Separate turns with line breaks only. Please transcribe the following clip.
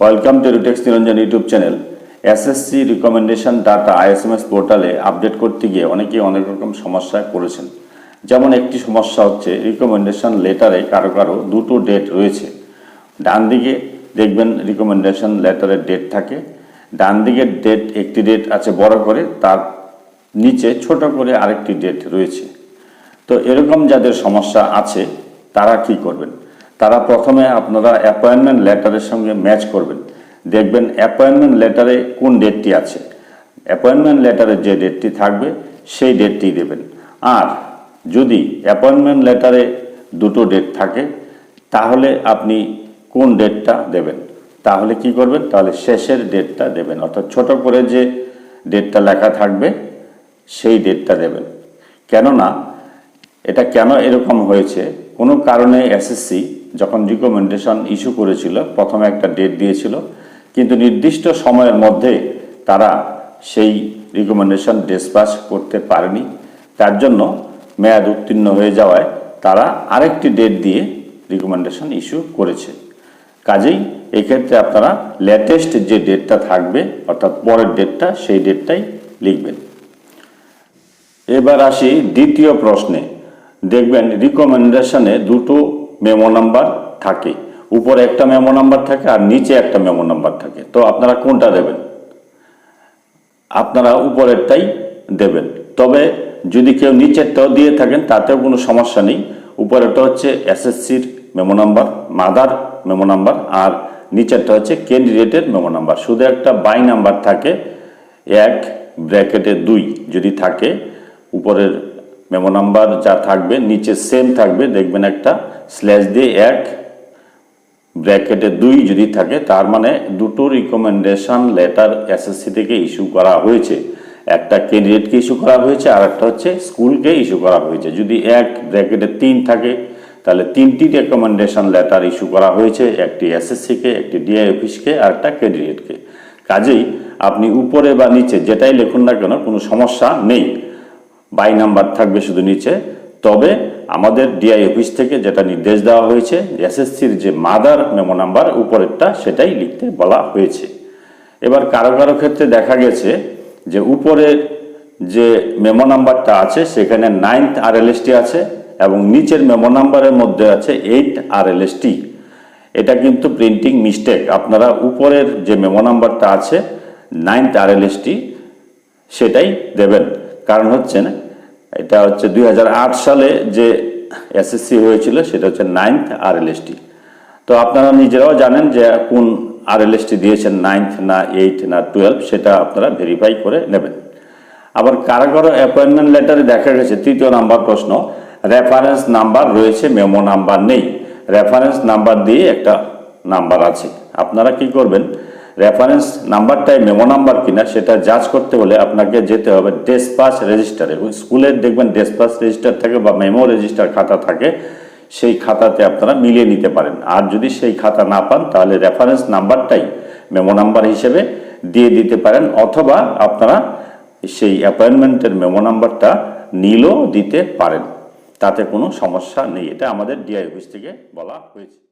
Welcome to Retex Niranjan YouTube channel SSC recommendation data ISMS পোর্টালে update করতে গিয়ে অনেকেই অনেক রকম সমস্যায় পড়েছেন। যেমন একটি সমস্যা হচ্ছে রিকমেন্ডেশন লেটারে কারও কারও দুটো ডেট রয়েছে। ডান দিকে দেখবেন রিকমেন্ডেশন লেটারের ডেট থাকে। ডান দিকের ডেট একটি ডেট আছে বড় করে, তার নিচে ছোট করে আরেকটি ডেট রয়েছে। তো এরকম যাদের সমস্যা আছে, তারা কি করবেন? তারা প্রথমে আপনারা অ্যাপয়েন্টমেন্ট লেটারের সঙ্গে ম্যাচ করবেন। দেখবেন অ্যাপয়েন্টমেন্ট লেটারে কোন ডেটটি আছে। অ্যাপয়েন্টমেন্ট লেটারে যে ডেটটি থাকবে, সেই ডেটটি দেবেন। আর যদি অ্যাপয়েন্টমেন্ট লেটারে দুটো ডেট থাকে, তাহলে আপনি কোন ডেটটা দেবেন? তাহলে কি করবেন? তাহলে শেষের ডেটটা দেবেন। অর্থাৎ ছোট করে যে ডেটটা লেখা থাকবে, সেই ডেটটা দেবেন। কেননা, এটা কেন এরকম হয়েছে? কোনো কারণে এসএসসি যখন রিকমেন্ডেশন ইস্যু করেছিল, প্রথমে একটা ডেট দিয়েছিল, কিন্তু নির্দিষ্ট সময়ের মধ্যে তারা সেই রিকমেন্ডেশন ডিসপাস করতে পারেনি। তার জন্য মেয়াদ উত্তীর্ণ হয়ে যাওয়ায় তারা আরেকটি ডেট দিয়ে রিকমেন্ডেশন ইস্যু করেছে। কাজেই এক্ষেত্রে আপনারা লেটেস্ট যে ডেটটা থাকবে, অর্থাৎ পরের ডেটটা সেই ডেটটাই লিখবেন। এবার আসি দ্বিতীয় প্রশ্নে। দেখবেন রিকমেন্ডেশনে দুটো মেমো নাম্বার থাকে। উপরে একটা মেমো নাম্বার থাকে আর নিচে একটা মেমো নাম্বার থাকে। তো আপনারা কোনটা দেবেন? আপনারা উপরেরটাই দেবেন। তবে যদি কেউ নিচেরটাও দিয়ে থাকেন, তাতেও কোনো সমস্যা নেই। উপরেরটা হচ্ছে এসএসসির memo number, mother memo number, আর নিচেরটা হচ্ছে ক্যান্ডিডেটের মেমো নাম্বার। শুধু একটা বাই নাম্বার থাকে, এক ব্র্যাকেটে দুই যদি থাকে, উপরের মেমো নাম্বার যা থাকবে, নিচে সেম থাকবে, দেখবেন একটা স্ল্যাশ দিয়ে এক ব্র্যাকেটে দুই যদি থাকে, তার মানে দুটো রিকমেন্ডেশন লেটার এসএসসি থেকে ইস্যু করা হয়েছে। একটা ক্যান্ডিডেটকে ইস্যু করা হয়েছে, আর একটা হচ্ছে স্কুলকে ইস্যু করা হয়েছে। যদি এক ব্র্যাকেটে তিন থাকে, তাহলে তিনটি রেকমেন্ডেশন লেটার ইস্যু করা হয়েছে, একটি এসএসসিকে একটি ডিআই অফিসকে আর একটা ক্যান্ডিডেটকে কাজেই আপনি উপরে বা নিচে যেটাই লিখুন না কেন, কোনো সমস্যা নেই। বাই নাম্বার থাকবে শুধু নিচে। তবে আমাদের ডিআই অফিস থেকে যেটা নির্দেশ দেওয়া হয়েছে, এসএসসির যে মাদার মেমো নাম্বার, উপরেরটা সেটাই লিখতে বলা হয়েছে। এবার কারও কারও ক্ষেত্রে দেখা গেছে যে উপরের যে মেমো নাম্বারটা আছে, সেখানে নাইনথ আর আছে এবং নিচের মেমো নাম্বারের মধ্যে আছে এইট আর এটা কিন্তু প্রিন্টিং মিস্টেক আপনারা উপরের যে মেমো নাম্বারটা আছে নাইনথ আর সেটাই দেবেন। কারণ হচ্ছে না? এটা হচ্ছে দুই হাজার আট সালে যে এসএসসি হয়েছিল, সেটা হচ্ছে নাইনথ আর তো আপনারা নিজেরাও জানেন যে কোন আর দিয়েছেন নাইনথ না এইট না টুয়েলভ সেটা আপনারা ভেরিফাই করে নেবেন। আবার কারও কারও অ্যাপয়েন্টমেন্ট লেটারে দেখা গেছে, তৃতীয় নাম্বার প্রশ্ন রেফারেন্স নাম্বার রয়েছে মেমো নাম্বার নেই। রেফারেন্স নাম্বার দিয়ে একটা নাম্বার আছে। আপনারা কি করবেন? রেফারেন্স নাম্বারটাই মেমো নাম্বার কিনা সেটা যাচ করতে হলে আপনাকে যেতে হবে ডেসপাস রেজিস্টারে স্কুলের দেখবেন ডেসপাস রেজিস্টার থাকে বা মেমো রেজিস্টার খাতা থাকে, সেই খাতাতে আপনারা মিলিয়ে নিতে পারেন। আর যদি সেই খাতা না পান, তাহলে রেফারেন্স নাম্বারটাই মেমো নাম্বার হিসেবে দিয়ে দিতে পারেন, অথবা আপনারা সেই অ্যাপয়েন্টমেন্টের মেমো নাম্বারটা নিলেও দিতে পারেন। তাতে কোনো সমস্যা নেই। এটা আমাদের ডিআই অফিস থেকে বলা হয়েছে।